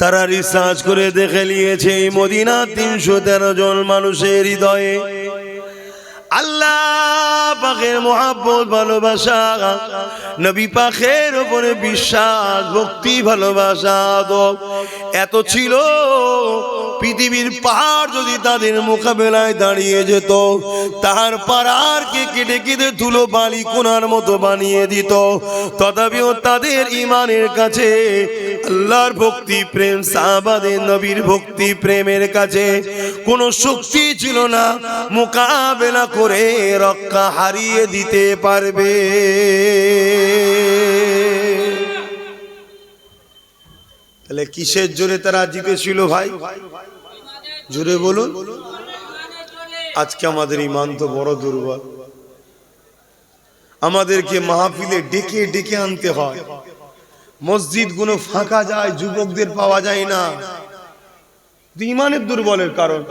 তারা রিসার্চ করে দেখে নিয়েছে এই মদিনা তিনশো তেরো জন মানুষের হৃদয়ে। আল্লাহ পাখের মহাব্বত, ভালোবাসা, নবী পাখের ওপরে বিশ্বাস, ভক্তি, ভালোবাসা এত ছিল পৃথিবীর পাহাড় যদি তাদের মোকাবেলায় দাঁড়িয়ে যেত, তাহার পাড়ারকে কেটে কেটে ধুলো বালি কোনার মতো বানিয়ে দিত। তথাপিও তাদের ইমানের কাছে, আল্লাহর ভক্তি প্রেম, সাহাবাদের নবীর ভক্তি প্রেমের কাছে কোনো শক্তি ছিল না। মোকাবেলা করে রক্ষা হারিয়ে দিতে পারবে। তাহলে কিসের জোরে তারা জিতেছিল ভাই? জোরে বলুন। আজকে আমাদের ইমান তো বড় দুর্বল। আমাদেরকে মাহফিলে ডেকে ডেকে আনতে হয়। মসজিদগুলো ফাঁকা যায়, যুবকদের পাওয়া যায় না। ইমানের দুর্বলের কারণ।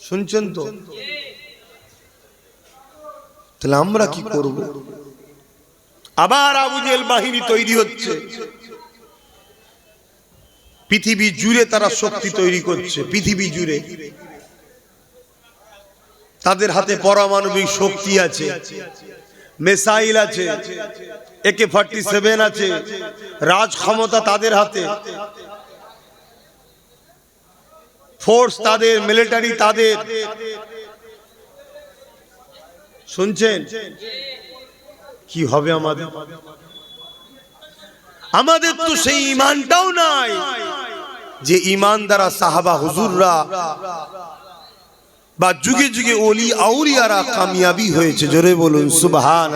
শুনছেন তো? তাহলে আমরা কি করব? আবার আবুজেল বাহিনী তৈরি হচ্ছে। পৃথিবী জুড়ে তারা শক্তি তৈরি করছে, পৃথিবী জুড়ে। তাদের হাতে পরমাণবিক শক্তি আছে, মেসাইল আছে একে ফর্টি সেভেন আছে, রাজ ক্ষমতা তাদের হাতে। ফোর্স তাদের, মিলিটারি তাদের। শুনছেন? কি হবে আমাদের? আমাদের তো সেই ইমানটাও নাই। যে ইমান দ্বারা সাহাবা হুজুররা বা যুগে যুগে ওলি আউলিয়ারা কামিয়াবি হয়েছে। জোরে বলুন সুবহান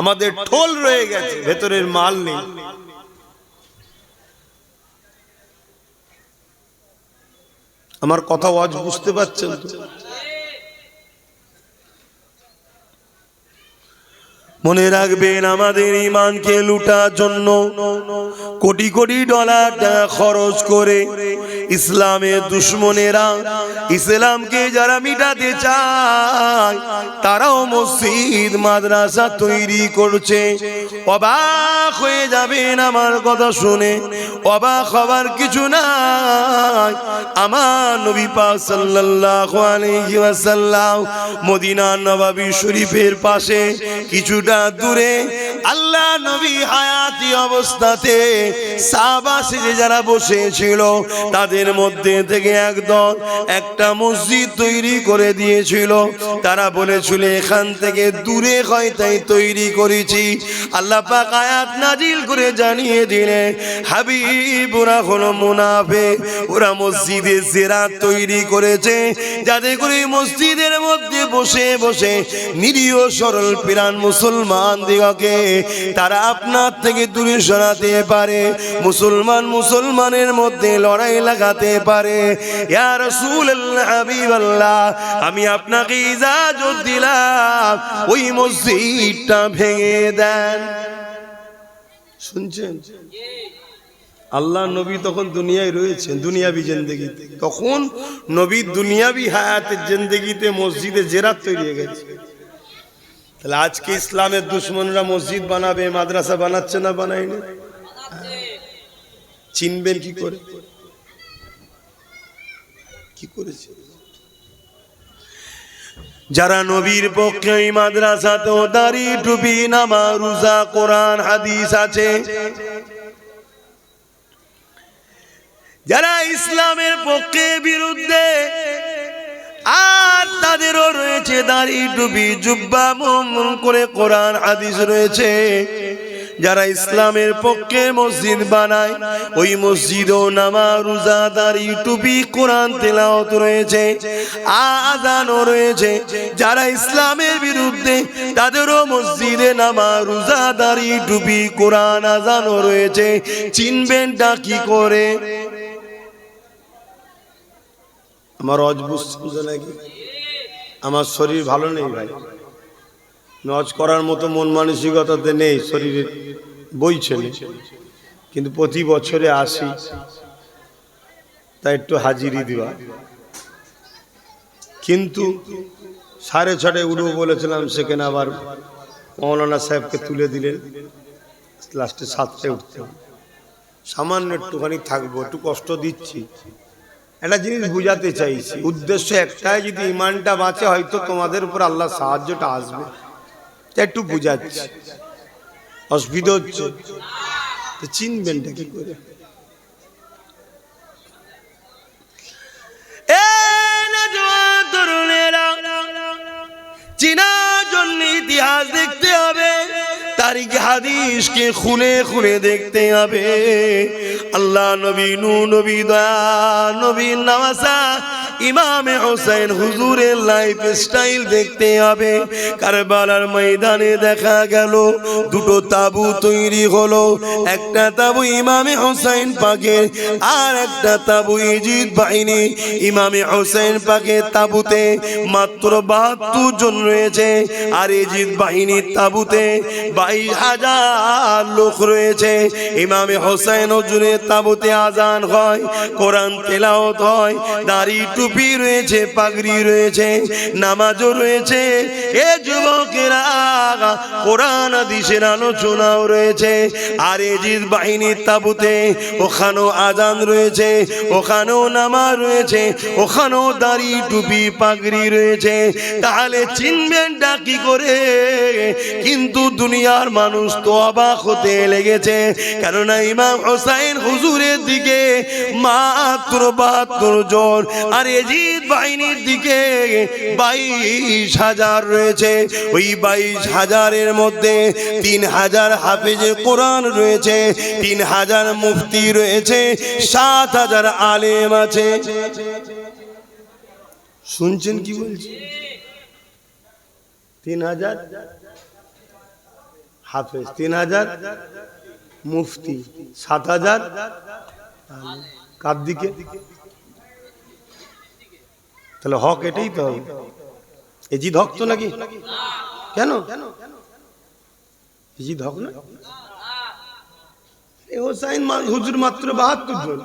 আমাদের ঠোল রয়ে গেছে ভেতরের মাল নেই। আমার কথা আজ বুঝতে পারছেন তো? মনে রাখবেন আমাদের ইমানকে লুটার জন্য কোটি কোটি ডলার টাকা খরচ করে ইসলামের দুশ্মনেরা ইসলামকে যারা মিটাতে চায়, তারাও মসজিদ, মাদ্রাসা তৈরি করছে। অবাক হয়ে যাবেন আমার কথা শুনে। অবাক হবার কিছু নাই। আমার নবী পাক সাল্লাল্লাহু আলাইহি ওয়াসাল্লাম মদিনা নবাবী শরীফের পাশে কিছুটা দূরে, আল্লাহ নবী হায়াতি অবস্থাতে সাহাবা সেজে যারা বসেছিল, তাদের মধ্যে থেকে একদল একটা মসজিদ তৈরি করে দিয়েছিল। তারা বলেছিল, এখান থেকে দূরে হয়, তাই তৈরি করেছি। আল্লাহ পাক আয়াত নাজিল করে জানিয়ে দিলে হাবিব ওরা হলো মুনাফে, ওরা মসজিদে জেরা তৈরি করেছে। যাতে করে মসজিদের মধ্যে বসে বসে নিরীহ সরল পিরান মুসলমান দিগকে, তারা আপনার থেকে দূরে সরাতে পারে, মুসলমান মুসলমানের মধ্যে লড়াই লাগাতে পারে। আমি আপনাকে ইজাজত দিলাম, ওই মসজিদটা ভেঙে দেন। শুনছেন? আল্লাহ নবী তখন দুনিয়ায় রয়েছেন, দুনিয়াবি জেন্দেগিতে। তখন নবী দুনিয়াবি হায়াতের জেন্দেগিতে মসজিদে জেরাত তৈরি হয়ে গেছে। তাহলে আজকে ইসলামের দুশ্মনরা মসজিদ বানাবে, মাদ্রাসা বানাচ্ছে না বানায়নি? চিনবেন কি করে? কি করেছে? যারা নবীর পক্ষে মাদ্রাসাতেও দাড়ি টুপি নামা রোজা, কোরআন, হাদিস আছে। যারা ইসলামের পক্ষে বিরুদ্ধে আর তাদেরও রয়েছে দাড়ি টুপি, জুব্বা মঙ্গল করে কোরআন আদিস রয়েছে। যারা ইসলামের পক্ষে মসজিদ বানায়, ওই মসজিদও নামা রোজা, দাড়ি, টুপি, কোরআন তেলাওত রয়েছে আজানও রয়েছে। যারা ইসলামের বিরুদ্ধে, তাদেরও মসজিদে নামা রোজা, দাড়ি, টুপি, কোরআন আজানও রয়েছে। চিনবেনটা কি করে? আমার অজ বুঝছে নাকি আমার শরীর ভালো নেই ভাই। নজ করার মতো মন মানসিকতাতে নেই শরীরে বইছে। কিন্তু প্রতি বছরে আসি, তাই একটু হাজিরি দেওয়া কিন্তু সাড়ে ছটায় উঠবো বলেছিলাম, সেখানে আবার মৌলানা সাহেবকে তুলে দিলেন। লাস্টে সাতটায় উঠতে সামান্য একটুখানি থাকব, একটু কষ্ট দিচ্ছি। একটা জিনিস বুঝাতে চাইছি। উদ্দেশ্য একটাই, যদি ইমানটা বাঁচে, হয়তো তোমাদের উপর আল্লাহ সাহায্যটা আসবে। একটু বুঝাচ্ছি। অসুবিধা হচ্ছে। তো চিনবেনটা কি করে? তরুণেরা জন্য ইতিহাস দেখতে হবে। তারিখ হাদিসকে খুলে খুলে দেখতে হবে। আল্লাহ নবী নু নবী দয়া নবী নামাসা ইমামে হোসেন হুজুরের লাইফ স্টাইল দেখতে হবে। কারবালার ময়দানে দেখা গেল, দুটো তাবু তৈরি হলো। একটা তাবু ইমামে হোসেন পাকের, আর একটা তাবু ইজিদ বাহিনী। ইমামে হোসেন পাকের তাবুতে মাত্র বাহাত্তর জন রয়েছে, আর ইজিদ বাহিনীর তাবুতে বাইশ হাজার লোক রয়েছে। ইমামে হোসেন হজুরের তাবুতে আজান হয়, কোরআন তেলাওত হয়, দাড়ি টুপি রয়েছে, পাগড়ি রয়েছে, নামাজও রয়েছে, এ যুবকেরা কোরআন, হাদিসের আলোচনাও রয়েছে, আর এজিদ বাহিনীর তাবুতে ওখানেও আজান রয়েছে, ওখানেও নামাজ রয়েছে, ওখানেও দাড়ি, টুপি, পাগড়ি রয়েছে, তাহলে চিনবেনটা কি করে? কিন্তু দুনিয়ার মানুষ তো অবাক হতে লেগেছে, কেননা ইমাম হোসাইন হুজুরের দিকে মাত্র বাহাত্তর জন, আর এজিদ বাহিনীর দিকে বাইশ হাজার রয়েছে। ওই বাইশ হাজারের মধ্যে তিন হাজার হাফেজে কোরআন রয়েছে, তিন হাজার মুফতি রয়েছে, সাত হাজার আলেম আছে। শুনছেন কি বলছি? তিন হাজার হাফেজ, তিন হাজার মুফতি, সাত হাজার কার দিকে? তাহলে হক এটাই তো। হবে এজিদ হক তো নাকি? কেন? এজিদ হক না? এ হোসাইন হুজুর মাত্র বাহাত্তর জন।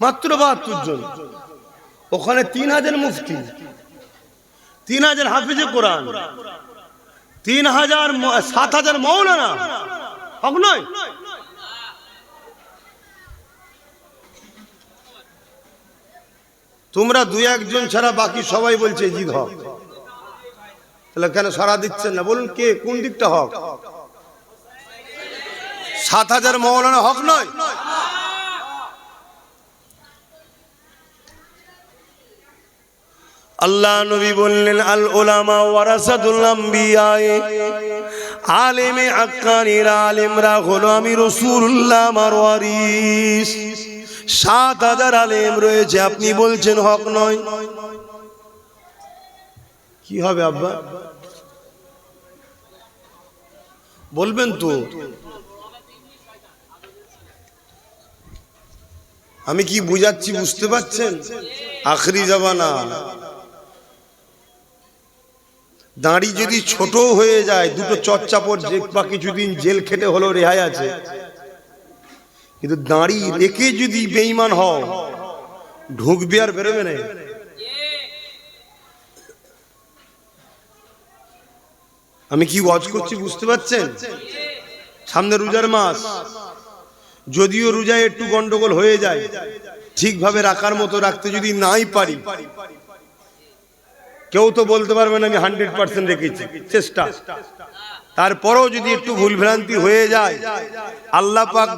মাত্র বাহাত্তর জন। ওখানে তিন হাজার মুফতি। তিন হাজার হাফিজে কোরআন। তিন হাজার সাত হাজার মৌলানা। হক নয়? তোমরা দুই একজন ছাড়া বাকি সবাই বলছে জিদ হক। তাহলে কেন সারা দিচ্ছেন না? বলুন কে, কোন দিকটা হক? সাত হাজার মৌলানা হক নয়? আল্লাহ নবী বললেন, আল ওলামা ওয়ারাসাতুল আম্বিয়া আলেমে আক্কানিরা আলেমরা হলো আমি রসুল্লাহ আমার ওয়ারিস সাত হাজার আলেম রয়েছে, আপনি বলছেন হক নয়। কি হবে আব্বা? বলবেন তো। আমি কি বুঝাচ্ছি, বুঝতে পারছেন? আখরি জামানা। দাঁড়ি যদি ছোট হয়ে যায়, দুটো চচ্চাপর যে বা কিছুদিন জেল খেটে হলো, রেহাই আছে। কিন্তু দাঁড়ি রেখে যদি বেইমান হও, ঢুকবে আর বেরোবে না। আমি কি ওয়াজ করছি বুঝতে পারছেন? সামনে রোজার মাস। যদিও রোজায় একটু গন্ডগোল হয়ে যায়, ঠিকভাবে রাখার মতো রাখতে যদি নাই পারি, কেউ তো বলতে পারবে না আমি হান্ড্রেড পার্সেন্ট রেখেছি, চেষ্টা। তারপরেও যদি একটু ভুলভ্রান্তি হয়ে যায়, আল্লাহ পাক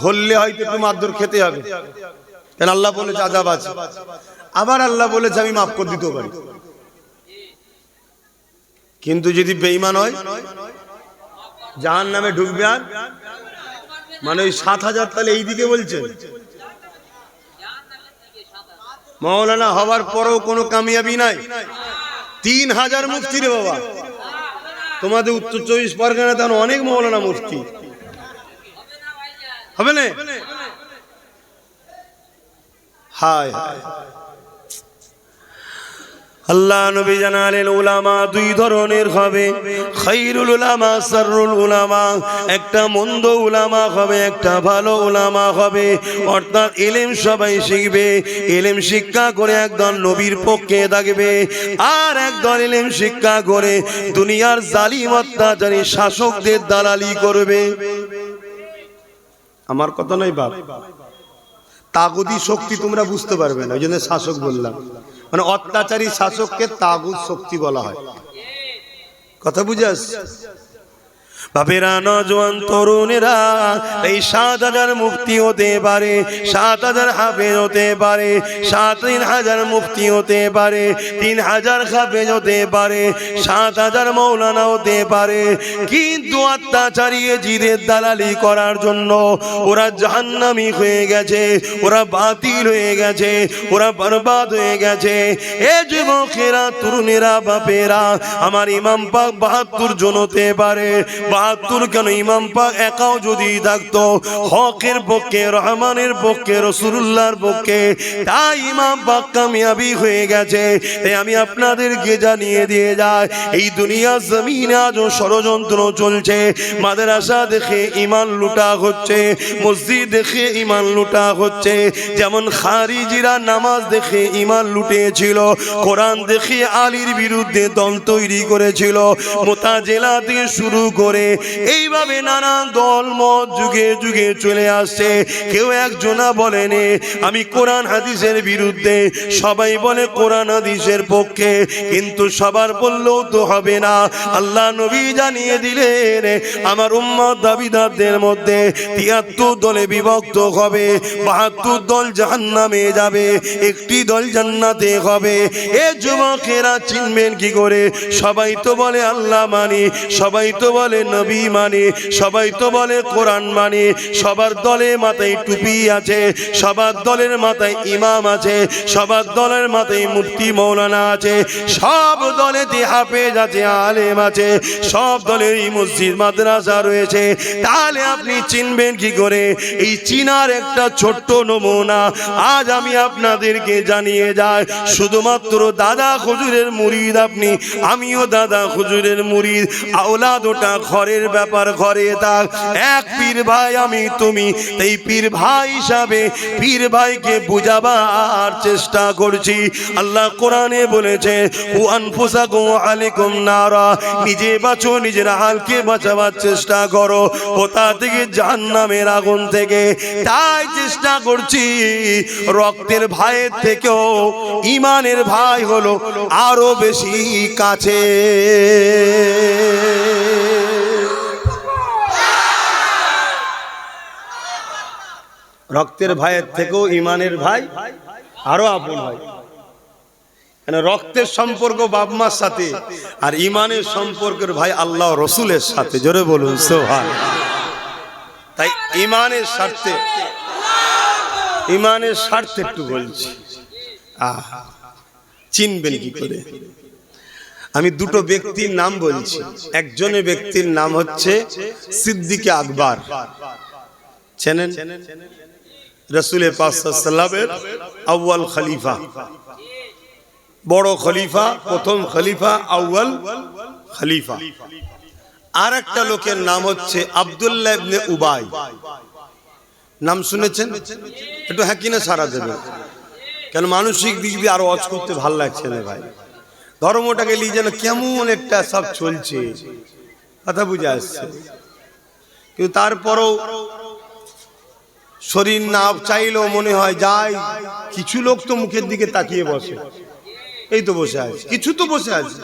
ধরলে হয়তো একটু মারধর খেতে হবে। কেন আল্লাহ বলেছে আজাব আছে। আবার আল্লাহ বলেছে, আমি মাফ করে দিতে পারি। কিন্তু যদি বেইমান হয় জাহান নামে ঢুকবে আর? মানে ওই সাত হাজার তাহলে এই দিকে বলছেন মৌলানা হওয়ার পরেও কোনো কামিয়াবি নাই। তিন হাজার মুফতি রে বাবা। তোমাদের উত্তর চব্বিশ পরগনা তেমন অনেক মৌলানা মুফতি। হবে না? হায় হায়। আল্লাহ নবী জানালেন, উলামা দুই ধরনের হবে। খাইরুল উলামা সাররুল উলামা। একটা মন্দ উলামা হবে, একটা ভালো উলামা হবে। অর্থাৎ এলেম সবাই শিখবে। এলেম শিক্ষা করে একদল নবীর পক্ষে থাকবে। আর একদল এলেম শিক্ষা করে দুনিয়ার জালিম অত্যাচারী শাসকদের দালালি করবে। আমার কথা নয় বাপ। তাগুদি শক্তি তোমরা বুঝতে পারবে না, ওই জন্য শাসক বললাম। মানে অত্যাচারী শাসককে তাগুদ শক্তি বলা হয় কথা বুঝে? বাপেরা নজওয়ান তরুণেরা, এই সাত হাজার মুক্তি হতে পারে, সাত হাজার হাফেজ হতে পারে, সাত, তিন হাজার মুক্তি হতে পারে, তিন হাজার হাফেজ হতে পারে, সাত হাজার মৌলানা হতে পারে। কিন্তু অত্যাচারী জিদের দালালি করার জন্য ওরা জাহান্নামি হয়ে গেছে, ওরা বাতিল হয়ে গেছে, ওরা বরবাদ হয়ে গেছে। এ যুবকেরা, তরুণেরা, বাপেরা, আমার ইমাম পাক বাহাত্তর জন হতে পারে বাহাত্তর কেন? ইমাম পাক একাও যদি থাকতো, হকের পক্ষে, রহমানের পক্ষে রসুল্লাহর পক্ষে, তাই ইমাম পাক কামিয়াবি হয়ে গেছে। তাই আমি আপনাদেরকে জানিয়ে দিয়ে যায় এই দুনিয়া জমিনে আজও ষড়যন্ত্র চলছে। মাদ্রাসা দেখে ইমান লুটা হচ্ছে, মসজিদ দেখে ইমান লুটা হচ্ছে। যেমন খারিজিরা নামাজ দেখে ইমান লুটেছিল, কোরআন দেখে আলীর বিরুদ্ধে দল তৈরি করেছিল মোতাজেলা থেকে শুরু করে এইভাবে নানা দল, মত যুগে যুগে চলে আসছে। কেউ একজনা বলেনি, আমি কোরআন হাদিসের বিরুদ্ধে। সবাই বলে, কোরআন হাদিসের পক্ষে। কিন্তু সবার বললেও তো হবে না। আল্লাহ নবী জানিয়ে দিলেন, আমার উম্মত দাবিদারদের মধ্যে তিয়াত্তর দলে বিভক্ত হবে। বাহাত্তর দল জাহান্নামে যাবে। একটি দল জান্নাতে হবে। এ যুবকেরা চিনবেন কি করে? সবাই তো বলে, আল্লাহ মানি। সবাই তো বলে নবী মানে? সবাই তো বলে কোরআন মানি। সবার দলে মাথায় টুপি আছে, সবার দলের মাথায় ইমাম আছে, সবার দলের মাথায় মুফতি মৌলানা আছে, সব দলেতে হাফেজ আছে, আলেম আছে, সব দলেরই মসজিদ, মাদ্রাসা রয়েছে। তাহলে আপনি চিনবেন কি করে? এই চিনার একটা ছোট্ট নমুনা আজ আমি আপনাদেরকে জানিয়ে যাই। শুধুমাত্র দাদা হুজুরের মুরিদ আপনি, আমিও দাদা হুজুরের মুরিদ আওলাদ ওটা ঘরের ব্যাপার, ঘরে থাক। এক পীর ভাই আমি, তুমি। এই পীর ভাই হিসাবে পীর ভাইকে বুঝাবার চেষ্টা করছি। আল্লাহ কোরআনে বলেছে, ও আনফুসাকুম আলাইকুম নারা। নিজে বাঁচো, নিজের হালকে বাঁচাবার চেষ্টা করো। কোথা থেকে? জাহান্নামের আগুন থেকে। তাই চেষ্টা করছি। রক্তের ভাইয়ের থেকেও ইমানের ভাই হলো আরও বেশি কাছে। রক্তের ভাইয়ের থেকেও ইমানের ভাই আরও আপন ভাই কেন রক্তের সম্পর্ক বাপ মার সাথে আর ইমানের সম্পর্কের ভাই আল্লাহ রসুলের সাথে। জোরে বলুন, সোহান। তাই ইমানের স্বার্থে ইমানের স্বার্থে একটু বলছি। আহ, চিনবেন কি করে? আমি দুটো ব্যক্তির নাম বলছি। একজনের ব্যক্তির নাম হচ্ছে সিদ্দিকে আকবর। চেনেন? রসুলের পাশাল্লামের আউ্য়াল খলিফা। বড় খলিফা, প্রথম খলিফা, আউ্য়াল খলিফা। আর একটা লোকের নাম হচ্ছে আবদুল্লাহ উবাই। নাম শুনেছেন? একটু হ্যাঁ কিনা সারা দেবে। কেন মানসিক দিক দিয়ে আরও অজ করতে ভালো লাগছে না ভাই। ধর্মটাকে নিয়ে যেন কেমন একটা সব চলছে। কথা বুঝে আসছে। কিন্তু তারপরও শরীর না চাইলেও মনে হয় যাই কিছু লোক তো মুখের দিকে তাকিয়ে বসে। এই তো বসে আছে। কিছু তো বসে আছে।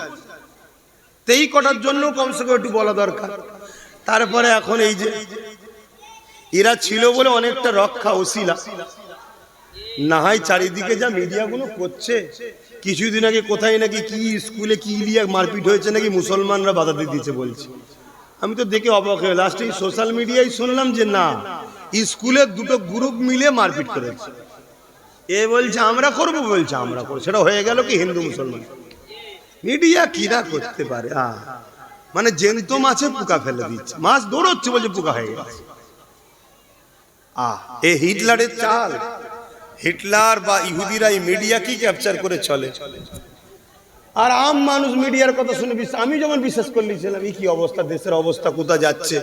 তো এই কটার জন্য কমসে কম একটু বলা দরকার। তারপরে এখন এই যে এরা ছিল বলে অনেকটা রক্ষা ওসিলা। না হয় চারিদিকে যা মিডিয়াগুলো করছে। কিছুদিন আগে কোথায় নাকি কি স্কুলে কি লিয়ে মারপিট হয়েছে নাকি মুসলমানরা বাধা দিয়ে দিয়েছে বলছে। আমি তো দেখে অবাক হয়ে লাস্টে সোশ্যাল মিডিয়ায় শুনলাম যে না স্কুলের দুটো গ্রুপ মিলে মারপিট করেছে। এ বলছে, আমরা করব, বলছে, আমরা করব। সেটা হয়ে গেল কি হিন্দু মুসলমান? মিডিয়া কিরা করতে পারে? মানে জেন্ত মাছে পোকা ফেলে দিচ্ছে। মাছ দৌড়চ্ছে বলছে, পোকা হয়ে গেছে। আহ এ হিটলারের চাল। হিটলার বা ইহুদিরা এই মিডিয়া কি ক্যাপচার করে চলে? আর আম মানুষ মিডিয়ার কথা শুনে আমি যেমন বিশ্বাস করলিছিলাম এই কি অবস্থা? দেশের অবস্থা কোথা যাচ্ছে?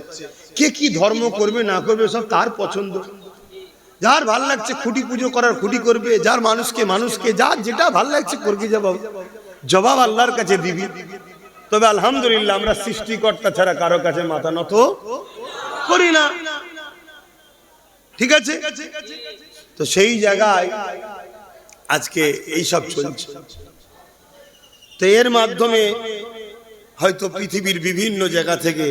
কে কি ধর্ম করবে, না করবে, সব তার পছন্দ। যার ভালো লাগছে খুঁটি পুজো করার খুঁটি করবে, যার মানুষকে মানুষকে, যার যেটা ভালো লাগছে করবি জবাব জবাব আল্লাহর কাছে দিবি। তবে আলহামদুলিল্লাহ আমরা সৃষ্টিকর্তা ছাড়া কারও কাছে মাথা নত করি না। ঠিক আছে? তো সেই জায়গায় আজকে এই সব চলছে। তো এর মাধ্যমে হয়তো পৃথিবীর বিভিন্ন জায়গা থেকে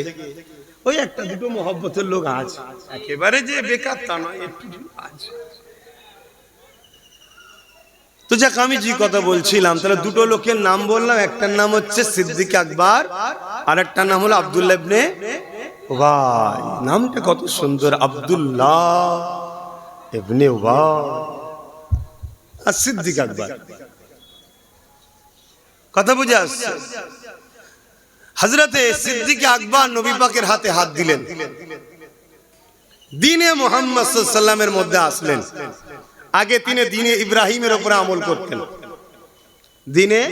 ওই একটা দুটো মহব্বতের লোক আছে। একেবারে যে বেকার তা নয় একটু আছে। তো যাক আমি যে কথা বলছিলাম তাহলে দুটো লোকের নাম বললাম একটার নাম হচ্ছে সিদ্দিক আকবর আর একটার নাম হলো আব্দুল্লাহ ইবনে ভাই নামটা কত সুন্দর আব্দুল্লাহ ইবনে উবাই। আর সিদ্দিক আকবর। কথা বুঝে আসছে? হজরতে সিদ্দিক আকবর নবী পাকের হাতে হাত দিলেন। দিনে মোহাম্মদ সাল্লামের মধ্যে আসলেন। আগে তিনি দিনে ইব্রাহিমের উপরে আমল করতেন। দিনে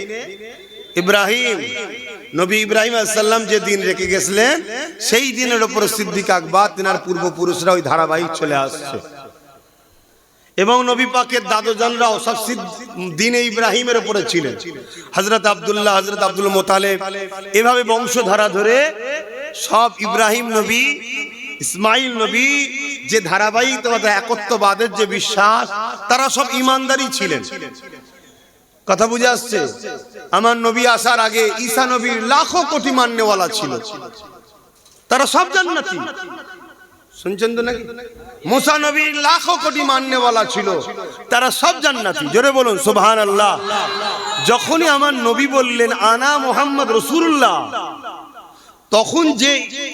ইব্রাহিম নবী ইব্রাহিম সাল্লাম যে দিন রেখে গেছিলেন সেই দিনের উপর সিদ্দিক আকবর তিনার পূর্বপুরুষরা ওই ধারাবাহিক চলে আসছে। এবং নবী পাকের দাদুজনরাও সব দিনে ইব্রাহিমের উপরে ছিলেন। হজরত আবদুল্লাহ হজরত আব্দুল মোতালেব, এভাবে বংশধারা ধরে সব ইব্রাহিম নবী, ইসমাইল নবী, যে ধারাবাহিকতা, একত্ববাদের যে বিশ্বাস, তারা সব ইমানদারি ছিলেন। কথা বুঝে আসছে? আমার নবী আসার আগে ঈসা নবীর লাখো কোটি মান্যওয়ালা ছিল। তারা সব জান্নাতি। শুনছেন তো নাকি? মুসা নবীর লাখো কোটি মান্যওয়ালা ছিল। তারা সব জান্নাতি। জোরে বলুন সুবহান আল্লাহ যখনই আমার নবী বললেন, আনা মোহাম্মদ রসুল্লাহ তখন যে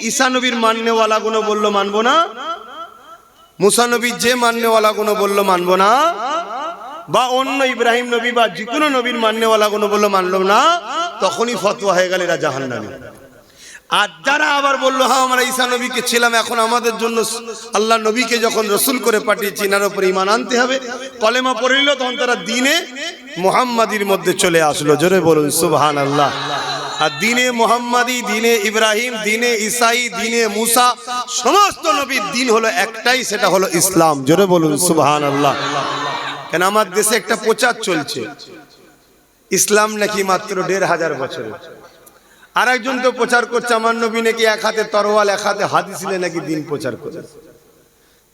ঈসা নবীর মান্যওয়ালা গুলো বলল, মানবো না। মুসা নবীর যে মান্যওয়ালা গুলো বলল, মানবো না। বা অন্য ইব্রাহিম নবী বা যে কোনো নবীর মান্যওয়ালা গুলো বলল মানলো না। তখনই ফতোয়া হয়ে গেল এরা জাহান্নামী। আর যারা আবার বলল হ্যাঁ আমরা ঈসা নবীকে ছিলাম, এখন আমাদের জন্য আল্লাহ নবীকে যখন রসুল করে পাঠিয়েছি, এনার উপর ইমান আনতে হবে। কলেমা পড়ে তখন তারা দিনে মোহাম্মাদির মধ্যে চলে আসলো। জোরে বলুন সুবহান আল্লাহ আর দিনে মোহাম্মদী, দিনে ইব্রাহিম, দিনে ইসাই দিনে মুসা, সমস্ত নবীর দিন হলো একটাই, সেটা হলো ইসলাম। জোরে বলুন সুবহান আল্লাহ কেন, আমার দেশে একটা প্রচার চলছে। ইসলাম নাকি মাত্র দেড় হাজার বছরের। আর একজন তো প্রচার করছে, আমার নবী নাকি এক হাতে তরোয়াল, এক হাতে হাদিসিলে নাকি দিন প্রচার করে।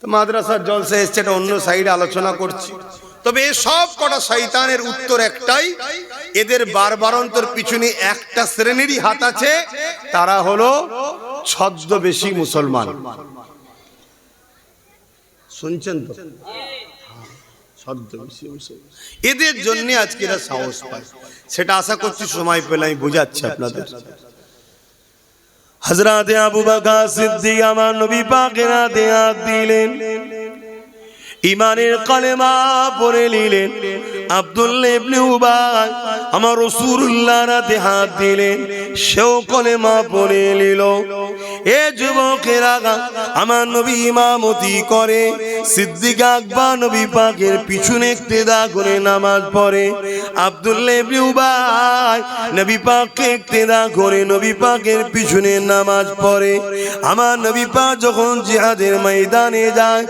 তো মাদ্রাসার জলসে এসছে, এটা অন্য সাইডে আলোচনা করছি। তবে এ সব কটা শয়তানের উত্তর একটাই, এদের বারবারন্তর পিছনে একটা শ্রেণীরই হাত আছে, তারা হলো ছদ্মবেশী মুসলমান। শুনছেন তো? এদের জন্য আজকে এরা সাহস পায়। সেটা আশা করছি সময় পেলে আমি বুঝাচ্ছি আপনাদের। হজরত আবু বকর সিদ্দিক আমার নবী পাকের হাতে হাত দিলেন। ইমানের কালেমা পড়ে নিলেন। আব্দুল্লাহ ইবনে উবাই আমার রাসূলুল্লাহ রাতে হাত দিলেন। সেও কলেমা পড়ে নিল। এ যুবকেরা আমার নবী ইমামতি করে। সিদ্দিক আকবর নবী পাকের পিছনে ইক্তেদা করে নামাজ পড়ে। আব্দুল্লাহ নবী পাককে ইক্তেদা করে নবী পাকের পিছনে নামাজ পড়ে। আমার নবী পাক যখন জিহাদের ময়দানে যায়,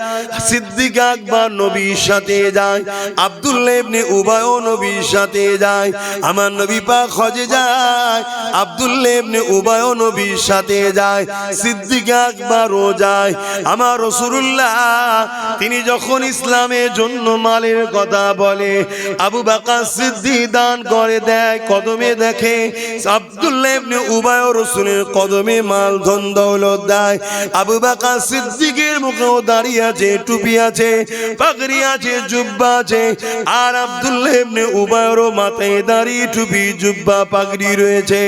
সিদ্দিক আকবর নবীর সাথে যায় আব্দুল্লাহ ইবনে উবায়ও নবীর সাথে যায়। আমার নবী পাক হজে যায় আব্দুল্লাহ ইবনে উবায়ও নবীর সাথে যায়, সিদ্দিক আকবরও যায়। আমার রাসূলুল্লাহ, তিনি যখন ইসলামের জন্য মালের কথা বলে, আবু বাকার সিদ্দিক দান করে দেয়, কদমে দেখে আব্দুল্লাহ ইবনে উবায় রসুলের কদমে মাল ধন দৌলত দেয়। আবু বাকার সিদ্দিকের মুখেও দাঁড়িয়ে আছে, টুপি আছে, পাগড়ি আছে, জুব্বা আছে। আর আব্দুল্লাহ ইবনে উবায়রও মাথায় দাঁড়িয়ে টুপি, জুব্বা, পাগড়ি রয়েছে।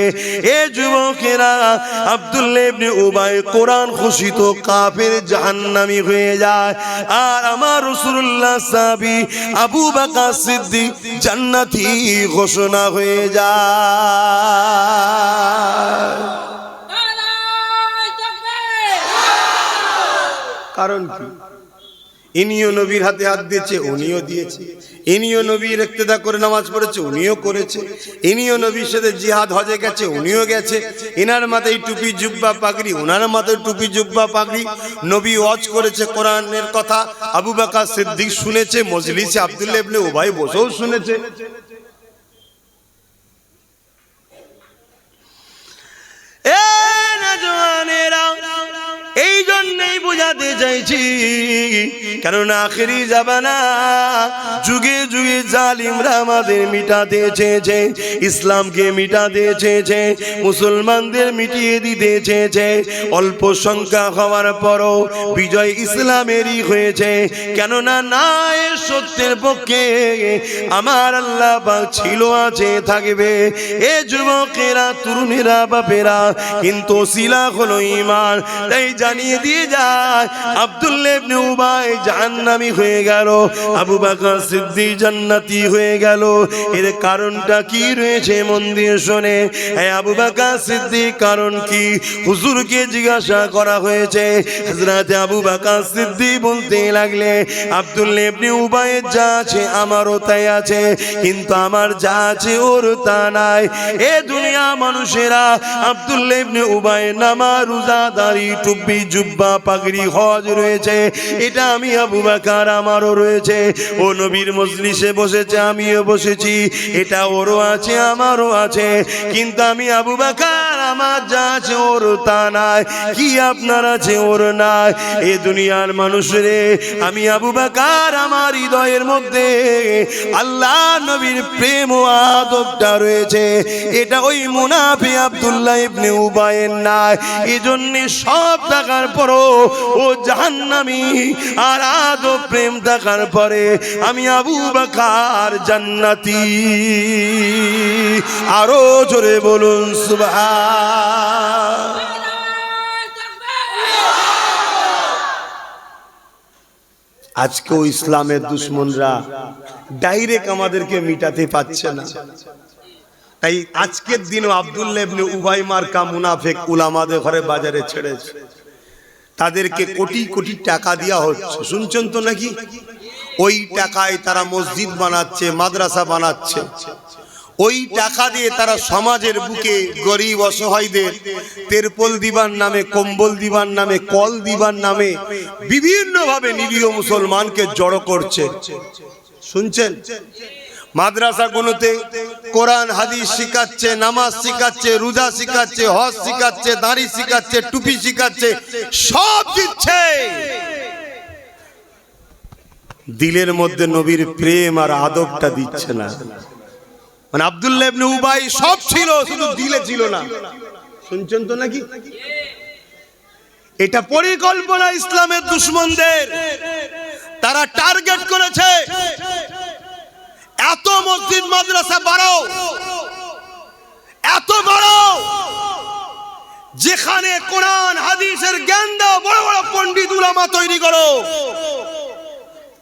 এ যুবকেরা আব্দুল্লাহ ইবনে উবাই কোরআন খুশিত কাফের জাহান্নামী হয়ে যায়। আর আমার রাসূলুল্লাহ সাহাবী আবু বকর সিদ্দিক জান্নাতি ঘোষণা হয়ে যায়। কারণ কি? ইনিও নবীর হাতে হাত দিয়েছে, উনিও দিয়েছে। ইনিও নবীর ইক্তেদা করে নামাজ পড়েছে, উনিও করেছে। ইনিও নবীর সাথে জিহাদ হজে গেছে, উনিও গেছে। এনার মাথায় টুপি, জুব্বা, পাগড়ি ওনার মাথায় টুপি, জুব্বা, পাগড়ি। নবী ওয়াজ করেছে কোরআনের কথা। আবু বাকা সিদ্দিক শুনেছে, মজলিসে আব্দুল্লাহ ইবনে বসেও শুনেছে। এ এই জন্যই বোঝাতে চাইছি, কেননা আখেরি জাবানা যুগে যুগে জালিমরা আমাদের মিটাতে চেয়েছে, ইসলামকে মিটাতে চেয়েছে, মুসলমানদের মিটিয়ে দিতে চেয়েছে। অল্প সংখ্যা হওয়ার পরও বিজয় ইসলামেরই হয়েছে, কেননা না সত্যের পক্ষে আমার আল্লাহ ছিল, আছে, থাকবে। এ যুবকেরা, তরুণেরা, বাপেরা, কিন্তু শিলা হলো ইমান তাই জানিয়ে দিয়ে যায়। আব্দুল্লাহ ইবনে জাহান্নামী হয়ে গেল। আবু বকর সিদ্দিক জান্নাতি হয়ে গেল। এর কারণটা কি রয়েছে মন দিয়ে শোনে? হ্যাঁ আবু বকর সিদ্দিক কারণ কি? হুজুরকে জিজ্ঞাসা করা হয়েছে। হযরতে আবু বকর সিদ্দিক বলতে লাগলে আব্দুল্লাহ ইবনে যা আছে আমারও তাই আছে, কিন্তু আমার যা আছে ওর তা নাই। এ দুনিয়া মানুষেরা আব্দুল্লাহ ইবনে নামা রোজা দাড়ি টুপি জুব্বা পাগড়ি হজ রয়েছে। এটা আমি আবু বাকার, আমারও রয়েছে। ও নবীর মজলিসে বসেছে, আমিও বসেছি। এটা ওরও আছে, আমারও আছে। কিন্তু আমি আবু বাকার আমার যা আছে, ওর তা নাই। কি আপনার আছে, ওর নাই। এ দুনিয়ার মানুষরে আমি আবু বাকার আমার হৃদয়ের মধ্যে আল্লাহ নবীর প্রেম ও আদবটা রয়েছে। এটা ওই মুনাফি আব্দুল্লাহ ইবনে উবায়ের নাই। এজন্য সব থাকার পরও ও জাহান্নামি আর আদব প্রেম থাকার পরে আমি আবু বাকার জান্নাতি। আরও জোরে বলুন, সুবহান। আজকেও ইসলামের দুশ্মনরা ডাইরেক্ট আমাদেরকে মিটাতে পারছে না। তাই আজকের দিনও আব্দুল্লাহ ইবনে উবাই মার্কা মুনাফেক উলামাদের ঘরে বাজারে ছেড়েছে। তাদেরকে কোটি কোটি টাকা দেওয়া হচ্ছে। শুনছেন তো নাকি? ওই টাকায় তারা মসজিদ বানাচ্ছে, মাদ্রাসা বানাচ্ছে। ওই টাকা দিয়ে তারা সমাজের বুকে গরিব অসহায়দের তেরপল দিবার নামে, কম্বল দিবার নামে, কল দিবার নামে বিভিন্নভাবে নিরীহ মুসলমানকে জড়ো করছে। শুনছেন? মাদ্রাসাগুলোতে কোরআন, হাদিস শিখাচ্ছে, নামাজ শিখাচ্ছে, রোজা শিখাচ্ছে, হজ শিখাচ্ছে, দাড়ি শিখাচ্ছে, টুপি শিখাচ্ছে, সব দিচ্ছে। দিলের মধ্যে নবীর প্রেম আর আদবটা দিচ্ছে না। মানে আব্দুল্লাহ ইবনে উবাই সব ছিল, শুধু দিলে ছিল না। শুনছেন তো নাকি? এটা পরিকল্পনা ইসলামের দুশ্মনদের। তারা টার্গেট করেছে, এত মসজিদ, মাদ্রাসা বাড়াও, এত বাড়াও, যেখানে কোরআন, হাদিসের জ্ঞান দাও, বড় বড় পণ্ডিত উলামা তৈরি করো।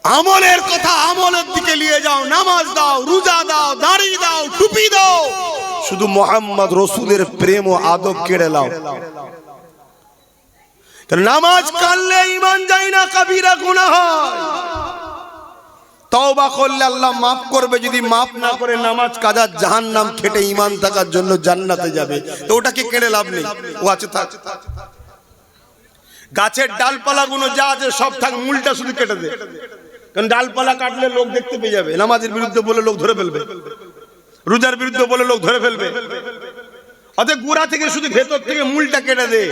আমলের কথা আমলের দিকে নিয়ে যাও, নামাজ দাও, রোজা দাও, দাড়ি দাও, টুপি দাও। শুধু মোহাম্মদ রসুলের প্রেম ও আদব কেড়ে লাও নামাজ কানলে ইমান যায় না কাবিরা গুনাহ হয়। তওবা করলে আল্লাহ মাফ করবে, যদি মাফ না করে নামাজ কাজা জাহান্নাম খেটে ইমান থাকার জন্য জান্নাতে যাবে। তো ওটাকে কেড়ে লাভ নেই। ও আছে, থাক। গাছের ডালপালাগুলো যা আছে সব থাক, মূলটা শুধু কেটে দে। কারণ ডালপালা কাটলে লোক দেখতে পেয়ে যাবে, নামাজের বিরুদ্ধে বলে লোক ধরে ফেলবে, রোজার বিরুদ্ধে বলে লোক ধরে ফেলবে। অতএব গোড়া থেকে শুধু ভেতর থেকে মূলটা কেটে দে।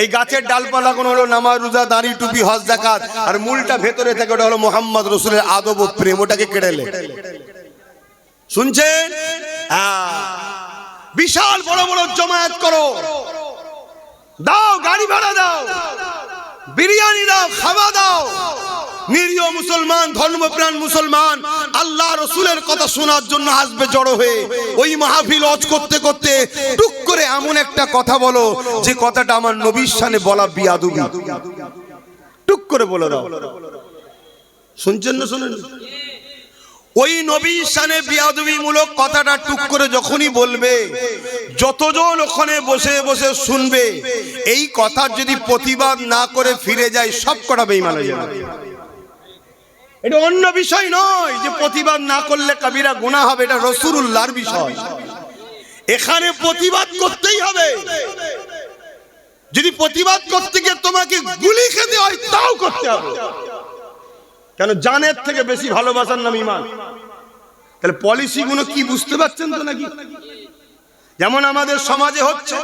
এই গাছের ডালপালা কোন হলো নামাজ, রোজা, দাড়ি, টুপি, হজ, জাকাত, আর মূলটা ভেতরে থেকে ওটা হলো মোহাম্মদ রসুলের আদব ও প্রেম, ওটাকে কেটে লে শুনছেন? হ্যাঁ। বিশাল বড় বড় জমায়েত করো। দাও, গাড়ি ভাড়া দাও। বিরিয়ানি দাও, খাওয়া দাও। নিরীহ মুসলমান, ধর্মপ্রাণ মুসলমান, আল্লাহ রসুলের কথা শোনার জন্য আসবে জড়ো হয়ে। ওই মাহফিল অজ করতে করতে টুক করে এমন একটা কথা বলো, যে কথাটা আমার নবীর সানে বলা বিয়াদুবি। টুক করে বলে দাও। শুনছেন না শুনেন? ওই নবী শানে বিয়াদবি মূলক কথাটা টুক করে যখনই বলবে, যতজন ওখানে বসে বসে শুনবে, এই কথার যদি প্রতিবাদ না করে ফিরে যায়, সব কটা বেইমান যাবে। এটা অন্য বিষয় নয় যে প্রতিবাদ না করলে কবিরা গুণা হবে, এটা রসুরুল্লাহর বিষয়। এখানে প্রতিবাদ করতেই হবে। যদি প্রতিবাদ করতে গিয়ে তোমাকে গুলি খেতে হয়, তাও করতে হবে। কেন? জানের থেকে বেশি ভালোবাসার নাম ইমান। তাহলে পলিসিগুলো কি, বুঝতে পারছেন তো নাকি? যেমন আমাদের সমাজে হচ্ছে